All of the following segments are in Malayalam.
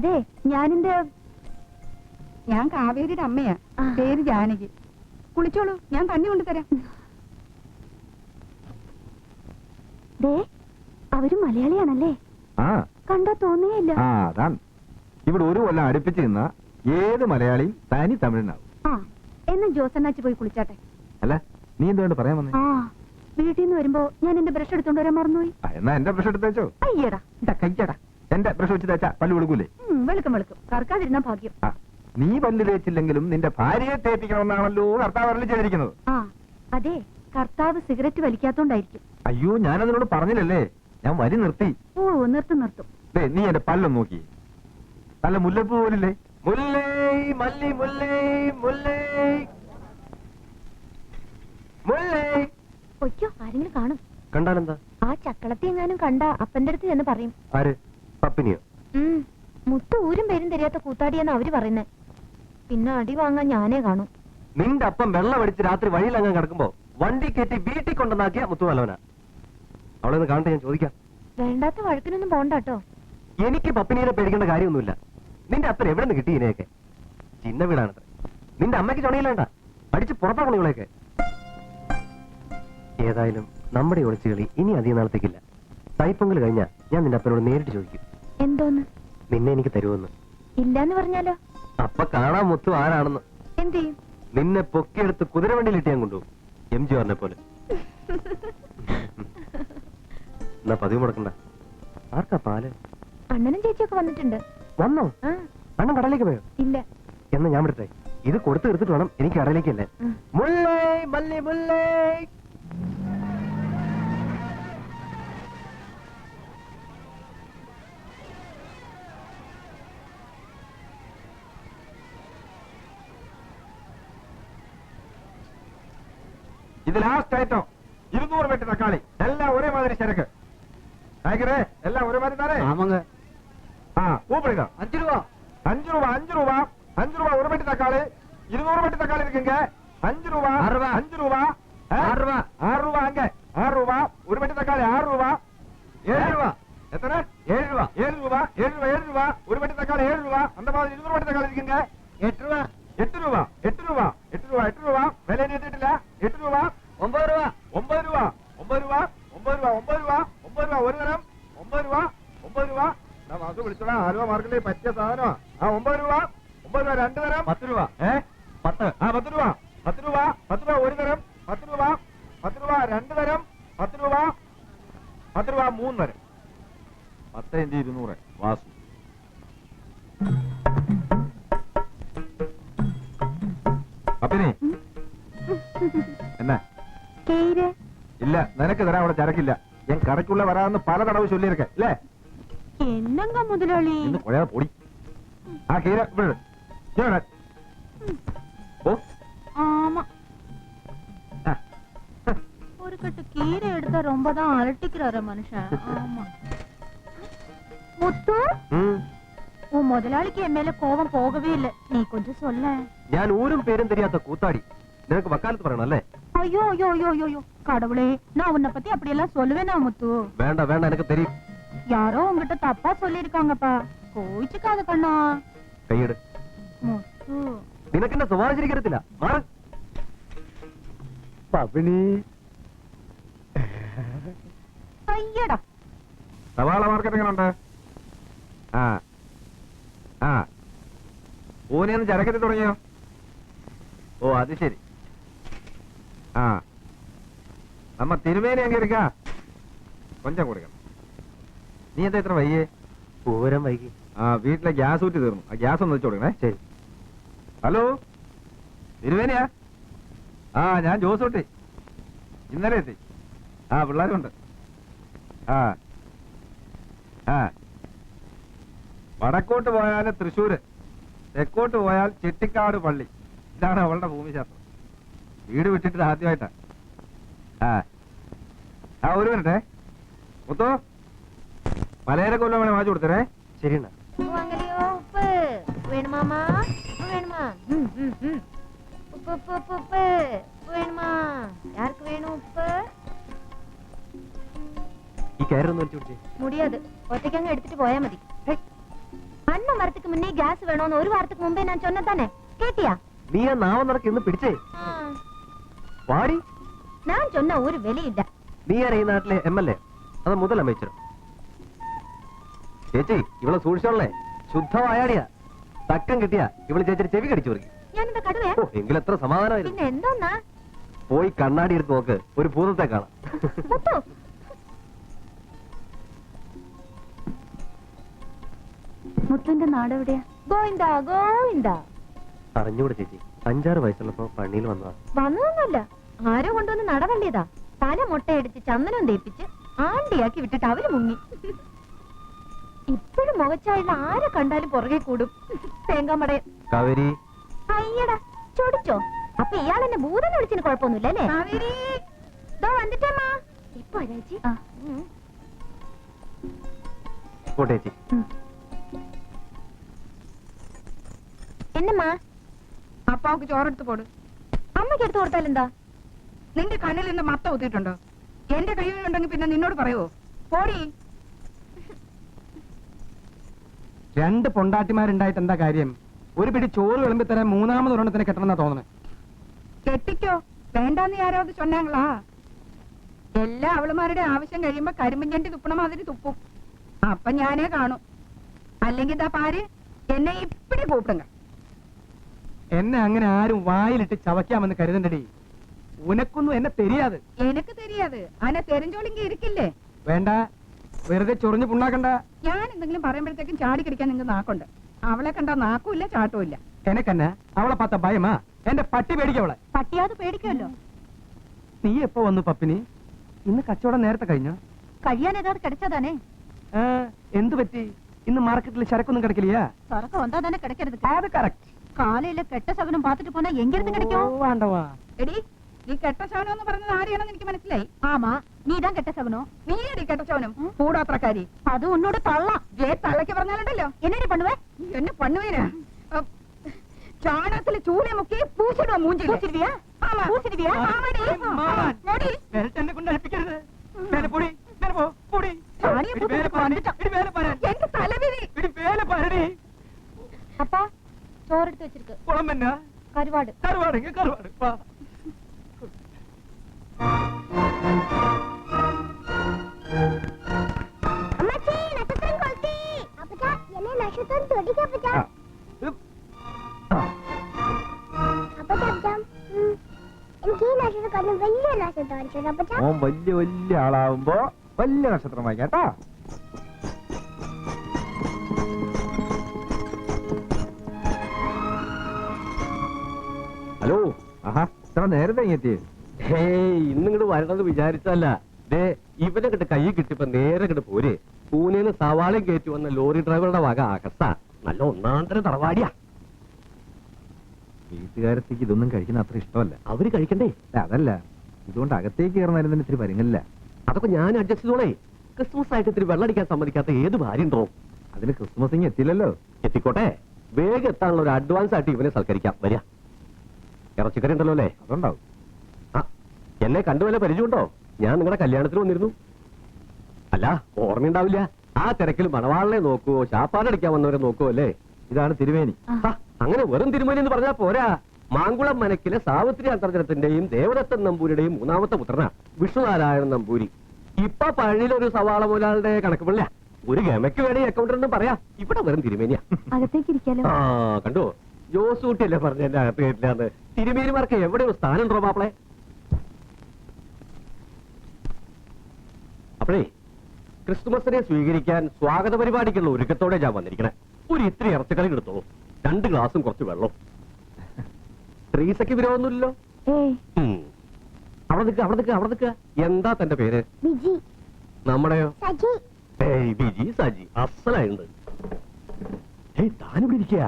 അതെ ഞാനെന്റെ ഞാൻ കാവേരിയുടെ അമ്മയാ. പേര് ജാനകി. കുളിച്ചോളൂ ഞാൻ തന്നെ കൊണ്ടുതരാം. ദേ അവർ മലയാളിയാണല്ലേ? ആ. കണ്ടാ തോന്നിയില്ല ആ അതാണ്. ഇവിടെ ഒരു കൊല്ലം അടുപ്പിച്ച് നിന്ന ഏത് മലയാളിയും തനി തമിഴിനാവും. ആ എന്നാ ജോസണ്ണാച്ചി പോയി കുളിച്ചാട്ടെ. അല്ല നീ എന്തുകൊണ്ട് പറയാൻ വന്നേ? ആ വീട്ടിൽ നിന്ന് വരുമ്പോ ഞാൻ എന്റെ ബ്രഷ് എടുത്തോണ്ട് വരാൻ മറന്നുപോയി. എന്നാ എന്റെ ബ്രഷ് എടുത്തോ അയ്യടാ ഇതാ കയ്യടാ. എന്റെ ബ്രഷ് വെച്ച് തേച്ചാ പല്ല് വിളിക്കൂലേ? വെളുക്കും വെളുക്കും. കറക്കാതിരുന്ന ഭാഗ്യം. നീ പല്ല് തേച്ചില്ലെങ്കിലും നിന്റെ ഭാര്യയെ തേപ്പിക്കണമെന്നാണല്ലോ കർത്താവ് അരുളി ചെയ്തിരിക്കുന്നത്. ആ അതെ കർത്താവ് സിഗരറ്റ് വലിക്കാത്തോണ്ടായിരിക്കും. അയ്യോ ഞാൻ അതിനോട് പറഞ്ഞില്ലല്ലേ? ഞാൻ വരി നിർത്തി. ഓ നിർത്തും നിർത്തും. ദേ നീ എന്റെ പല്ലൊന്ന് നോക്കി. നല്ല മുല്ലപ്പൂ പോലില്ലേ? മുല്ലേ മല്ലി മുല്ലേ മുല്ലേ. മുല്ലേ. ഒയ്യോ ആരെങ്കിലും കാണും. കണ്ടാലെന്താ? ആ ചക്കളത്തെ എങ്ങാനും കണ്ട അപ്പന്റെ അടുത്ത് ചെന്ന് പറയും. ആര്? പപ്പിനിയോ? ഉം, ഊരും പേരും തരാത്ത കൂത്താടിയെന്ന് അവർ പറയുന്നേ. പിന്നെ അടി വാങ്ങാൻ ഞാനേ കാണും. നിന്റെ അപ്പം വെള്ളമടിച്ച് രാത്രി വഴിയിൽ അങ്ങ് കിടക്കുമ്പോ വണ്ടി കയറ്റി വീട്ടിൽ കൊണ്ടുവന്നാക്കിയ മുത്തുവല്ലവനാ അവളെ ഒന്ന് കാണട്ടെ ഞാൻ ചോദിക്കാം. വേണ്ടാത്ത വഴക്കിനൊന്നും പോണ്ടാട്ടോ. എനിക്ക് പപ്പിനീനെ പേടിക്കേണ്ട കാര്യമൊന്നുമില്ല. നിന്റെ അപ്പൻ എവിടെ നിന്ന് കിട്ടി ഇതിനെയൊക്കെ ചിന്ന വീടാണത്. നിന്റെ അമ്മയ്ക്ക് ചുണയില്ലേണ്ട അടിച്ച് പുറത്താക്കണം ഇവളെയൊക്കെ. ഏതായാലും നമ്മുടെ ഒളിച്ചുകളി ഇനി അധികം നാളത്തേക്കില്ല. തൈപ്പൊങ്കൽ കഴിഞ്ഞാൽ ഞാൻ നിന്റെ അപ്പനോട് നേരിട്ട് ചോദിക്കും. എന്തോന്ന്? നിന്നെ എനിക്ക് തരുമെന്ന്. ഇല്ലാന്ന് പറഞ്ഞാലോ? അപ്പൊ കാണാൻ മുത്തു ആരാണെന്ന്. എന്ത് ചെയ്യും? നിന്നെ പൊക്കിയെടുത്ത് കുതിരവണ്ടിയിലിട്ട് ഞാൻ കൊണ്ടുപോകും. എം ജി പറഞ്ഞ പോലെ. എന്നാ പതിവ് മുടക്കണ്ട. ആർക്കാ പാൽ? അണ്ണനും ചേച്ചിയൊക്കെ വന്നിട്ടുണ്ട്. വന്നോ? ആ. അണ്ണൻ കടലിലേക്ക് പോയോ? ഇല്ല. എന്നാ ഞാൻ വിടട്ടെ. ഇത് കൊടുത്ത് എടുത്തിട്ട് വേണം എനിക്ക് കടയിലേക്കല്ലേ മുല്ലേ മല്ലി മുല്ലേ இருநூறு வெட்டு தக்காளி. எல்லாம் ஒரே மாதிரி எல்லாம் ஒரே மாதிரி தானே? ஆமாங்க. ஆ அஞ்சு ரூபா. அஞ்சு ரூபா அஞ்சு ரூபா. அஞ்சு ரூபா ஒரு வெட்டு தக்காளி. இருநூறு வெட்டு தக்காளி இருக்குங்க. அஞ்சு ரூபா. அஞ்சு ரூபா. ஆறு ரூபா. ஆறு ரூபா ஆறு ரூபா. ஒரு வெட்டு தக்காளி ஆறு ரூபா. പത്ത് ആ പത്ത് രൂപ. പത്ത് രൂപ പത്ത് രൂപ ഒരു തരം പത്ത് രൂപ പത്ത് രൂപ രണ്ട് തരം പത്ത് രൂപ പത്ത് രൂപ മൂന്ന് തരം. പത്ത് ഇഞ്ച് ഇരുന്നൂറ്. വാസു. അപ്പിനെ എന്നാ? കേര് ഇല്ല നിനക്ക് തരാൻ അവിടെ ചരക്കില്ല. ഞാൻ കടയ്ക്കുള്ള വരാമെന്ന് പല തടവ് ചൊല്ലിയിരിക്കെ അല്ലേ? എന്നങ്ക മുതലാളി? ഇന്ന് കുഴയാതെ പൊടി. ആ കീര ഇവിടെ ഇട്. ഇവിടെ ഇട്. ഓ ஆமா ആ. ஒரு கட்டு கீரை எடுத்தா ரொம்ப தான் அலட்டிக்கிறாரு மனுஷன் ஆமா முத்து ഉം. உன் முதலாளிக்கு என் மேல கோபம் போகவே இல்ல நீ கொஞ்சம் சொல்ல ഞാൻ ഊരും പേരും தெரியாத കൂത്താടി നിനക്ക് വക്കാലത്ത് പറയണം അല്ലേ ஐயோ ஐயோ ஐயோ ஐயோ ஐயோ கடவுளே நான் உன்னை பத்தி அப்படி எல்லாம் சொல்லுவேனா முத்து വേണ്ട വേണ്ട എനിക്ക് തരും யாரோ உங்ககிட்ட தப்பா சொல்லிருக்காங்கப்பா கோவிச்சுக்காத கண்ணா കൈയ്യട് முத்து നിനക്കെന്നെ സ്വഭാവം ശരിക്കരത്തില്ല പവിണി. അയ്യടാ. സവാള മാർക്കറ്റ് എങ്ങനെയുണ്ട് ആ ആ. തുടങ്ങിയോ? ഓ അത് ശരി. ആ. നമ്മ തിരുമേനി അംഗീകരിക്ക കൊഞ്ചം കൊടുക്കണം. നീ എന്താ ഇത്ര വൈകിയേ പൂരം വൈകി. ആ വീട്ടിലെ ഗ്യാസ് ഊറ്റി തീർന്നു. ആ ഗ്യാസ് ഒന്ന് വെച്ചു കൊടുക്കണേ. ശരി. ഹലോ? തിരുവേനയാ? ആ ഞാൻ ജോസൂട്ടി ഇന്നലെ എത്തി. ആ പിള്ളേരുണ്ട്. ആ. ആ. വടക്കോട്ട് പോയാൽ തൃശ്ശൂർ തെക്കോട്ട് പോയാൽ ചെട്ടിക്കാട് പള്ളി. ഇതാണ് അവളുടെ ഭൂമിശാസ്ത്രം. വീട് വിട്ടിട്ട് ആദ്യമായിട്ടാ. ആ. ആ ഒരു മിനിറ്റേ. മുത്തോ മലയാള കൊല്ലം വേണേ വാങ്ങിച്ചു കൊടുത്തരേ? ശരി അണ്ണാ வாங்கலையோ உப்பு வேணுமாமா உப்பு வேணுமா ம், ம், ம். உப்பு உப்பு உப்பு உப்பு உப்பு வேணுமா யாருக்கு வேணும் உப்பு ഈ കയറൊന്ന് വലിച്ചു പിടിച്ചേ முடியாது ஒத்தைக்கங்க எடுத்துட்டு போயா மதி அண்ணன் வரதுக்கு முன்னே கேஸ் வேணும்னு ஒரு வாரத்துக்கு முன்பே நான் சொன்னதானே கேட்டியா നീ ആ നാവം നടക്ക് ഇന്ന് പിടിച്ചേ വാടി நான் சொன்ன ஒரு வெளி இல்ல നീ ആരാ ഈ നാട്ടിലെ എം എൽ എ അത് മുതലമേച്ചോ ചേച്ചി ഇവളെ സൂക്ഷിച്ചോളേ ശുദ്ധമായാടിയാ തക്കം കിട്ടിയാ ഇവൾ ചേച്ചി ചെവി കടിച്ചു പറയും ഞാനെന്താ കടുവേ എങ്കിലെത്ര സമാധാനമായിരുന്നു. പിന്നെ എന്തോന്നാ? പോയി കണ്ണാടി എടുത്ത് നോക്ക് ഒരു ഭൂതത്തെ കാണാം. മുത്തു. നാട് എവിടെയാ? ഗോവിന്ദ ഗോവിന്ദ. അറിഞ്ഞൂടെ ചേച്ചി അഞ്ചാറ് വയസ്സുള്ളപ്പോ പണിയിൽ വന്നതാ. വന്നതൊന്നുമല്ല. ആരോ കൊണ്ടുവന്ന് നടവള്ളിയതാ. തല മുട്ടയടിച്ച് ചന്ദനം തേപ്പിച്ച് ആണ്ടിയാക്കി വിട്ടിട്ട് അവർ മുങ്ങി. ഇപ്പോഴും മുഖച്ചായുള്ള ആരെ കണ്ടാലും പുറകെ കൂടും. തേങ്ങാമട കാവേരി. അയ്യടാ ചോടിച്ചോ അപ്പൊ ഇയാൾ എന്നെ ഭൂതം വിളിച്ചിന് കുഴപ്പമൊന്നുമില്ല അല്ലേ? ദോ വന്നിട്ടേമാ ഇപ്പൊ. പോട്ടെ ചേച്ചി. എന്നമ്മാ? അപ്പാവുക്ക് ചോറെടുത്ത് പോട്. അമ്മയ്ക്ക് എടുത്തു കൊടുത്താൽ എന്താ? നിന്റെ കണ്ണിൽ നിന്ന് മത്ത ഊത്തിയിട്ടുണ്ടോ? എന്റെ കയ്യിലുണ്ടെങ്കിൽ പിന്നെ നിന്നോട് പറയുവോ? പോടി. രണ്ട് പൊണ്ടാട്ടിമാരുണ്ടായിട്ട് എന്താ കാര്യം? ഒരു പിടി ചോറ് വിളമ്പി തരാൻ മൂന്നാമത് ഒരെണ്ണത്തിന് കെട്ടണമെന്നാ തോന്നണേ. കെട്ടിക്കോ. വേണ്ടാന്ന് ആരോ അത് ചൊന്നാങ്ങളാ. എല്ലാ അവളുമാരുടെ ആവശ്യം കഴിയുമ്പോ കരിമ്പിഞ്ചണ്ടി തുപ്പണ മാതിരി തുപ്പും. അപ്പൊ ഞാനേ കാണും. അല്ലെങ്കിൽ ഇതാ പാര് എന്നെ ഇപ്പഴേ കൂപ്പിടുങ്ക. എന്നെ അങ്ങനെ ആരും വായിലിട്ട് ചവയ്ക്കാമെന്ന് കരുതണ്ടടി. ഉനക്കൊന്നും എന്നെ തെരിയാതെ. എനിക്ക് തെരിയാതെ. അനെ തെരഞ്ഞോളിങ്കി ഇരിക്കില്ലേ? വേണ്ട. വെറുതെ ചൊറിഞ്ഞ് പുണ്ണാക്കണ്ട. ഞാൻ എന്തെങ്കിലും പറയുമ്പോഴത്തേക്കും ചാടി കിടിക്കാൻ നിങ്ങൾ നാക്കുണ്ട്. അവളെ കണ്ടാ നാക്കുമില്ല ചാട്ടുമില്ല എനക്കന്നെ അവളെ പത്ത ഭയമാ. എന്റെ പട്ടി പേടിക്കവളെ പട്ടിയാത് പേടിക്കുമല്ലോ. നീ എപ്പോ വന്നു പപ്പിനി? ഇന്ന് കച്ചവടം നേരത്തെ കഴിഞ്ഞോ? കഴിയാൻ ഏതാണ്ട് കിടച്ചതാനേ എന്ത് പറ്റി? ഇന്ന് മാർക്കറ്റിൽ ചരക്കൊന്നും കിടക്കില്ലയാ തുറക്ക വന്നാ തന്നെ കിടക്കരുത്. അത് കറക്റ്റ് കെട്ട ശകനം പാത്തിട്ട് പോന്നാ എങ്കിലും കിടക്കോ വേണ്ടവാ എടി നീ കെട്ട ശവനം എന്ന് പറഞ്ഞത് ആരെയാണെന്ന് എനിക്ക് മനസ്സിലായി. ആമാ നീ ഇതാ കെട്ട ശവനോ? നീ എടി കെട്ട ശവനം? കൂടാത്രക്കാരി. അത് ഉന്നോട് തള്ള. ജയ തള്ളക്ക് പറഞ്ഞാലുണ്ടല്ലോ. എന്നെ പണുവേ എന്നെ പണുവേനാ ചാണകത്തിൽ ചൂളെ മുക്കി പൂച്ചിടുവാ മൂഞ്ചി പൂച്ചിരുവിയാ പൂച്ചിരുവിയാ എന്നെ നോടി ഓൻ വലിയ വലിയ ആളാവുമ്പോ വലിയ നക്ഷത്രം കേട്ടോ. ഹലോ ആഹാ ഇത്ര നേരത്തെ എത്തി ഹേയ് ഇന്നിങ്ങോട്ട് വരണമെന്ന് വിചാരിച്ചല്ല ദേ ഇവനെ കിട്ട് കൈ കിട്ടിയപ്പോ നേരെ കിട്ട് പോര്. പൂനെന്ന് സവാളയും കയറ്റി വന്ന ലോറി ഡ്രൈവറുടെ വക അകത്ത നല്ല ഒന്നാന്തര തറവാടിയാ. വീട്ടുകാരത്തേക്ക് ഇതൊന്നും കഴിക്കുന്ന അത്ര ഇഷ്ടമല്ല. അവർ കഴിക്കണ്ടേ? അതല്ല. ഇതുകൊണ്ട് അകത്തേക്ക് കയറുന്നതിന് ഇത്തിരി പരിങ്ങില്ല അതൊക്കെ ഞാൻ അഡ്ജസ്റ്റ് ചെയ്തോളേ. ക്രിസ്മസ് ആയിട്ട് ഇത്തിരി വെള്ളടിക്കാൻ സമ്മതിക്കാത്ത ഏത് ഭാര്യ ഉണ്ടോ? അതിന് ക്രിസ്മസ് ഇങ്ങ് എത്തില്ലല്ലോ എത്തിക്കോട്ടെ. വേഗം എത്താനുള്ള ഒരു അഡ്വാൻസ് ആയിട്ട് ഇവനെ സൽക്കരിക്കാം. വരിക. ഇറച്ചിക്കറി ഉണ്ടല്ലോ അല്ലേ? അതുണ്ടാവും. ആ എന്നെ കണ്ടു വല്ല പരിചയമുണ്ടോ ഞാൻ നിങ്ങളുടെ കല്യാണത്തിന് വന്നിരുന്നു. അല്ല ഓർമ്മയുണ്ടാവില്ല ആ തിരക്കിൽ മണവാളിനെ നോക്കുവോ ശാപ്പാടടിക്കാൻ വന്നവരെ നോക്കുവോ അല്ലേ? ഇതാണ് തിരുവേനി അങ്ങനെ വെറും തിരുമേനി എന്ന് പറഞ്ഞാൽ പോരാ. മാങ്കുളം മനക്കിലെ സാവിത്രി അന്തർജനത്തിന്റെയും ദേവദത്തൻ നമ്പൂരിയുടെയും മൂന്നാമത്തെ പുത്രനാ വിഷ്ണുനാരായണൻ നമ്പൂരി. ഇപ്പൊ പഴനിയിലൊരു സവാള മൂലാളുടെ കണക്ക് പിള്ള ഒരു ഗമയ്ക്ക് വേണേ അക്കൗണ്ടറിനും പറയാ. ഇവിടെ വെറും തിരുമേനിയാ. അകത്തേക്ക് ഇരിക്കാലോ? ആ കണ്ടോ? ജോസൂട്ടിയല്ലേ പറഞ്ഞ എന്റെ അകത്ത് കേട്ടില്ലാന്ന് തിരുമേനിമാർക്ക് എവിടെയോ സ്ഥാനം ഉണ്ടോ മാപ്പിളെ? അപ്പോഴേ ക്രിസ്തുമസിനെ സ്വീകരിക്കാൻ സ്വാഗത പരിപാടിക്കുള്ള ഒരുക്കത്തോടെ ഞാൻ വന്നിരിക്കണേ. ഒരു ഇത്തിരി ഇറച്ചക്കളി എടുത്തോളൂ. രണ്ട് ഗ്ലാസും കുറച്ച് വെള്ളം ട്രീസയ്ക്ക് വിരോധമൊന്നുമില്ലല്ലോ. അവിടെ നിൽക്കുക അവിടെ നിൽക്കുക അവിടെ നിൽക്കുക എന്താ തന്റെ പേര്? ബിജി. നമ്മുടെയോ? ഏയ് ബിജി സജി. അസലായിട്ടുണ്ട് ഏയ് താനിവിടെ ഇരിക്കുക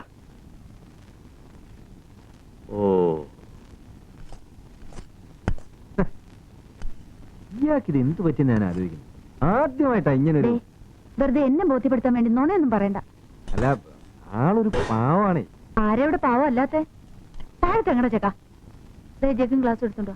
ഓ. ഇയാൾക്ക് ഇത് എന്ത് പറ്റി ഞാൻ ആലോചിക്കുന്നു. ആദ്യമായിട്ടാ ഇങ്ങനെ ഒരു വെറുതെ എന്നെ ബോധ്യപ്പെടുത്താൻ വേണ്ടി നോണയൊന്നും പറയണ്ട. അല്ല ആളൊരു പാവാണേ ആരെവിടെ പാവം അല്ലാത്തെ? താഴത്തെ എങ്ങടെ ചേട്ടാ ജഗ്ഗും ഗ്ലാസ് എടുത്തുണ്ടോ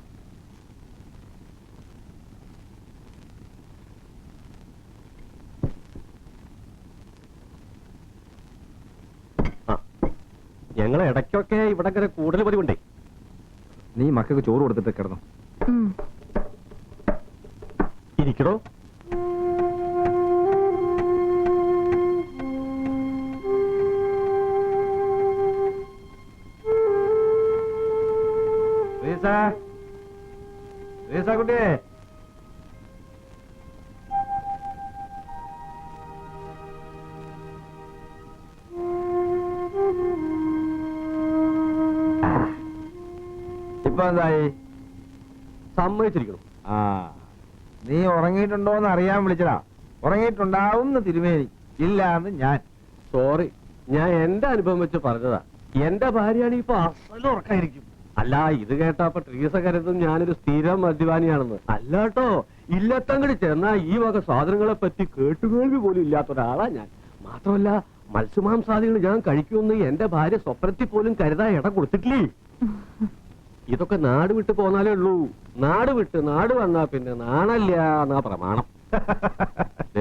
ഞങ്ങൾ ഇടയ്ക്കൊക്കെ ഇവിടെ ഇങ്ങനെ കൂടുതൽ പതിവുണ്ടേ. നീ മക്കൾക്ക് ചോറ് കൊടുത്തിട്ട് കിടന്നു. ഇരിക്കണോ കുട്ടിയെ ഇപ്പൊ എന്തായി? സമ്മതിച്ചിരിക്കണം. ആ. നീ ഉറങ്ങിയിട്ടുണ്ടോന്ന് അറിയാൻ വിളിച്ചതാ. ഉറങ്ങിയിട്ടുണ്ടാവും തിരുമേനി. ഇല്ല എന്ന് ഞാൻ. സോറി ഞാൻ എന്റെ അനുഭവം വെച്ച് പറഞ്ഞതാ. എന്റെ ഭാര്യയാണ് ഇപ്പൊ അസലും ഉറക്കായിരിക്കും. അല്ല ഇത് കേട്ടപ്പോ ട്രീസ കരുതും ഞാനൊരു സ്ഥിരം മദ്യപാനിയാണെന്ന്. അല്ല കേട്ടോ ഇല്ലത്തങ്ങട് ചെന്നാ ഈ വക സാധനങ്ങളെ പറ്റി കേട്ടുകേൾവി പോലും ഇല്ലാത്ത ഒരാളാ ഞാൻ. മാത്രമല്ല മത്സ്യമാംസാദികൾ ഞാൻ കഴിക്കുമെന്ന് എന്റെ ഭാര്യ സ്വപ്നത്തിൽ പോലും കരുതാൻ ഇട കൊടുത്തിട്ടില്ലേ? ഇതൊക്കെ നാട് വിട്ട് പോന്നാലേ ഉള്ളൂ. നാട് വിട്ട് നാട് വന്നാ പിന്നെ നാണല്ല എന്നാ പ്രമാണം.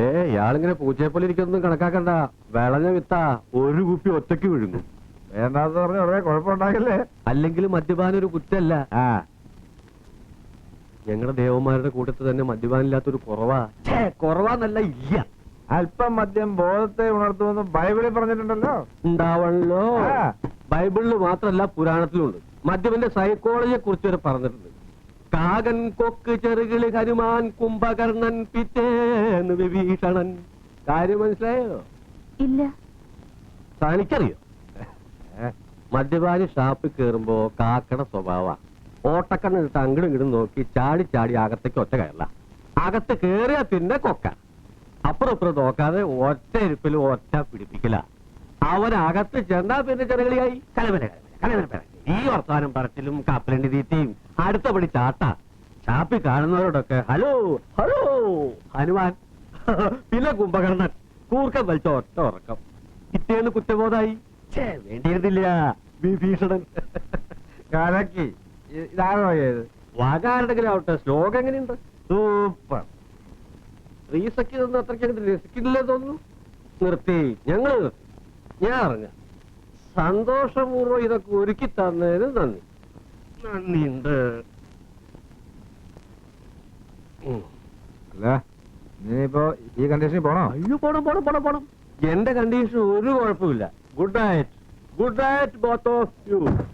ഏ ഇയാളിങ്ങനെ പൂച്ചയെ പോലെ കണക്കാക്കണ്ട. വിളഞ്ഞ വിത്താ ഒരു കുപ്പി ഒറ്റയ്ക്ക് വിഴുങ്ങും. വേണ്ടാന്ന് പറഞ്ഞ ഉടനെ കുഴപ്പമുണ്ടാകില്ലേ അല്ലെങ്കിൽ മദ്യപാനം ഒരു കുറ്റല്ല. ആ. ഞങ്ങളുടെ ദേവന്മാരുടെ കൂട്ടത്തിൽ തന്നെ മദ്യപാനില്ലാത്തൊരു കുറവാ. ഛേ, കുറവാന്നല്ല ഇല്ല. അല്പം മദ്യം ബോധത്തെ ഉണർത്തുമെന്ന് ബൈബിളിൽ പറഞ്ഞിട്ടുണ്ടല്ലോ. ഉണ്ടാവണല്ലോ. ആ. ബൈബിളിൽ മാത്രമല്ല പുരാണത്തിലുണ്ട്. മദ്യപന്റെ സൈക്കോളജിയെ കുറിച്ച് വരെ പറഞ്ഞിട്ടുണ്ട്. കാകൻ കൊക്ക് ചെറുകിളി ഹനുമാൻ കുംഭകർണൻ പിറ്റേന്ന് വിഭീഷണൻ. കാര്യം മനസ്സിലായോ? ഇല്ല. തനിക്കറിയോ? മദ്യപാനി ഷാപ്പിൽ കയറുമ്പോ കാക്കണ സ്വഭാവ. ഓട്ടക്കണ്ണിട്ട് അങ്ങടും ഇങ്ങടും നോക്കി ചാടി ചാടി അകത്തേക്ക് ഒറ്റ കയറല. അകത്ത് കയറിയ പിന്നെ കൊക്ക. അപ്പുറം ഇപ്പുറം നോക്കാതെ ഒറ്റ ഇരിപ്പിൽ ഒറ്റ പിടിപ്പിക്കല. അവനകത്ത് ചെന്നാ പിന്നെ ചെറുകളിയായി. കലവന കലവന ഈ വർത്താനം പറച്ചിലും കപ്പലണ്ടി തീറ്റയും അടുത്ത പടി ചാട്ട. ഷാപ്പിൽ കാണുന്നവരോടൊക്കെ ഹലോ ഹലോ ഹനുമാൻ. പിന്നെ കുംഭകർണൻ. കൂർക്കം വലിച്ച ഒറ്റ ഉറക്കം. ഇറ്റേന്ന് കുറ്റബോധായി. വേണ്ടിയിരുന്നില്ല. വിഭീഷണൻ. കലക്കി വാകാരുടെങ്കിലും ആവട്ടെ ശ്ലോകം എങ്ങനെയുണ്ട്? സൂപ്പർ. റീസക്ക് ഇതൊന്നും അത്രയ്ക്ക് രസിക്കില്ല തോന്നുന്നു? നിർത്തി ഞങ്ങൾ നിർത്തി ഞാൻ അറിഞ്ഞ സന്തോഷപൂർവം ഇതൊക്കെ ഒരുക്കി തന്നതിന് നന്ദി. നന്ദിയുണ്ട്. അല്ല ഇനിയിപ്പോ ഈ കണ്ടീഷനിൽ പോണോ? അയ്യോ പോണം പോണം പോണം പോണം. എന്റെ കണ്ടീഷൻ ഒരു കുഴപ്പമില്ല Good night. Good night, both of you.